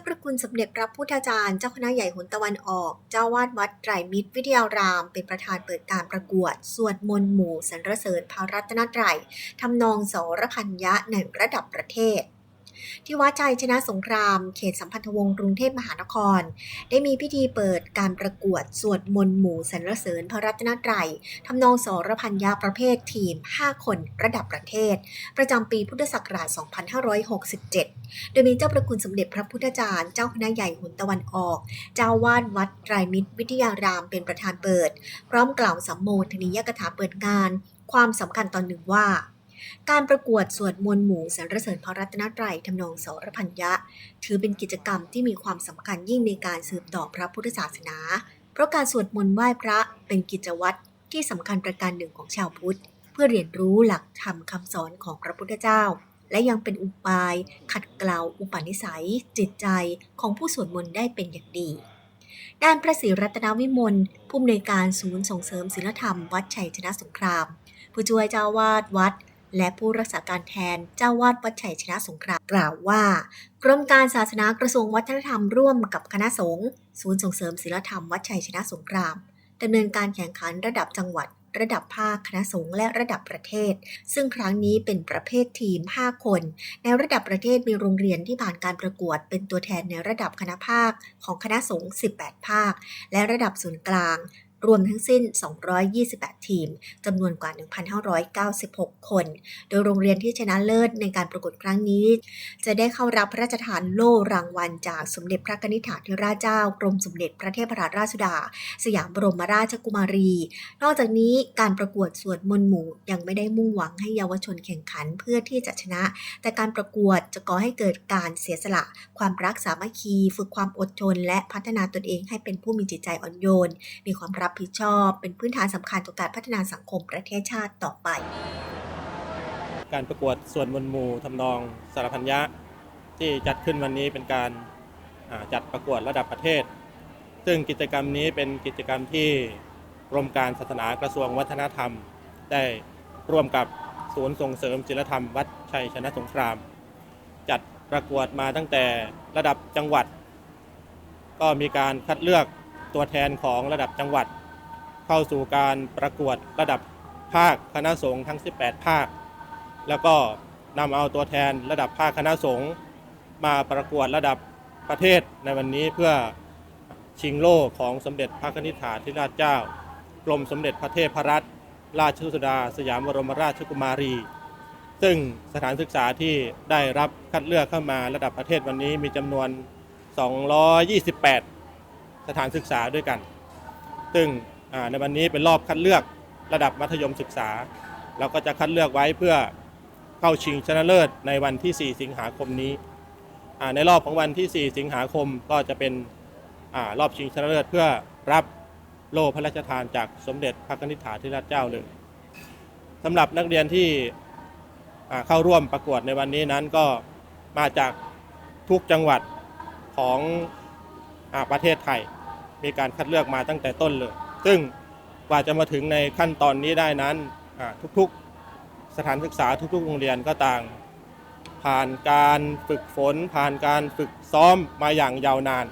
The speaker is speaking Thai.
าประคุณสมเด็จพระพุทธจารย์เจ้าคณะใหญ่หนตะวันออก เจ้าวาดวัดไตรมิตรวิทยาราม เป็นประธานเปิดการประกวด สวดมนต์หมู่สรรเสริญพระรัตนตรัยทำนองสรพัญญะในระดับประเทศ ที่วัดชัยชนะสงคราม เขตสัมพันธวงศ์กรุงเทพมหานคร ได้มีพิธีเปิดการประกวดสวดมนต์หมู่สรรเสริญพระรัตนตรัยทำนองสรพัญญาประเภททีม 5 คนระดับประเทศ ประจำปีพุทธศักราช 2567 โดยมีเจ้าประคุณสมเด็จพระพุทธจารย์เจ้าคณะใหญ่หุนตะวันออก เจ้าวาดวัดไตรมิตรวิทยารามเป็นประธานเปิด พร้อมกล่าวสัมโมทนียกถาเปิดงาน ความสำคัญตอนหนึ่งว่า การประกวดสวดมนต์หมู่สรรเสริญพระรัตนตรัยทำนองสรพัญญะ ถือเป็นกิจกรรมที่มีความสำคัญยิ่งในการสืบต่อพระพุทธศาสนา เพราะการสวดมนต์ไหว้พระเป็นกิจวัตรที่สำคัญประการหนึ่งของชาวพุทธ เพื่อเรียนรู้หลักธรรมคำสอนของพระพุทธเจ้า และยังเป็นอุบาย ขัดเกลาอุปนิสัย จิตใจของผู้สวดมนต์ได้เป็นอย่างดีด้านพระศรีรัตนวิมลผู้อำนวยการศูนย์ส่งเสริมศิลธรรม วัดชัยชนะสงคราม ผู้ช่วยเจ้าวาดวัด และผู้รักษาการแทนเจ้าวาดวัดชัยชนะสงครามกล่าวว่า กรมการศาสนากระทรวงวัฒนธรรมร่วมกับคณะสงฆ์ศูนย์ส่งเสริมศิลธรรมวัดชัยชนะสงครามดำเนินการแข่งขันระดับจังหวัด ระดับภาคคณะสงฆ์และระดับประเทศ ซึ่งครั้งนี้เป็นประเภททีม 5 คน ในระดับประเทศมีโรงเรียนที่ผ่านการประกวด เป็นตัวแทนในระดับคณะภาคของคณะสงฆ์18 ภาค และระดับศูนย์กลาง รวมทั้งสิ้น 228 ทีมจำนวนกว่า 1,596 คน โดยโรงเรียนที่ชนะเลิศในการประกวดครั้งนี้ จะได้เข้ารับพระราชทานโล่รางวัลจากสมเด็จพระนิธิถาธิราชเจ้ากรมสมเด็จพระเทพรัตนราชสุดา สยามบรมราชกุมารี นอกจากนี้การประกวดสวดมนต์หมู่ยังไม่ได้มุ่งหวังให้เยาวชนแข่งขันเพื่อที่จะชนะ แต่การประกวดจะก่อให้เกิดการเสียสละ ความรักสามัคคี ฝึกความอดทนและพัฒนาตนเองให้เป็นผู้มีจิตใจอ่อนโยน มีความรับผิดชอบ เป็นพื้นฐานสำคัญต่อการพัฒนาสังคมประเทศชาติต่อไป การประกวดส่วนมนหมู่ทำนองสารพัญญะที่จัดขึ้นวันนี้เป็นการจัดประกวดระดับประเทศ ซึ่งกิจกรรมนี้เป็นกิจกรรมที่กรมการศาสนากระทรวงวัฒนธรรม ได้ร่วมกับศูนย์ส่งเสริมศิลธรรมวัดชัยชนะสงคราม จัดประกวดมาตั้งแต่ระดับจังหวัด ก็มีการคัดเลือกตัวแทนของระดับจังหวัด เข้าสู่การประกวดระดับภาคคณะสงฆ์ทั้ง 18 ภาค แล้วก็นำเอาตัวแทนระดับภาคคณะสงฆ์มาประกวดระดับประเทศในวันนี้เพื่อชิงโล่ของสมเด็จพระนิธิถาธิราชเจ้า กรมสมเด็จพระเทพรัตนราชสุดา สยามบรมราชกุมารี ซึ่งสถานศึกษาที่ได้รับคัดเลือกเข้ามาระดับประเทศวันนี้มีจำนวน 228 สถานศึกษาด้วยกัน ซึ่ง ในวันนี้เป็นรอบคัดเลือกระดับมัธยมศึกษา เราก็จะคัดเลือกไว้เพื่อเข้าชิงชนะเลิศในวันที่ 4 สิงหาคมนี้ ในรอบของวันที่ 4 สิงหาคมก็จะเป็นอรอบชิงชนะเลิศเพื่อรับโล่พระราชทานจากสมเด็จพระนิธิถาธิราชเจ้าเลยสำหรับนักเรียนที่เข้าร่วมประกวดในวันนี้นั้นก็มาจากทุกจังหวัดของอประเทศไทย มีการคัดเลือกมาตั้งแต่ต้นเลย ซึ่งกว่าจะมาถึงในขั้นตอนนี้ได้นั้นทุกๆสถานศึกษาทุกๆ โรงเรียนก็ต่าง ผ่านการฝึกฝน ผ่านการฝึกซ้อมมาอย่างยาวนาน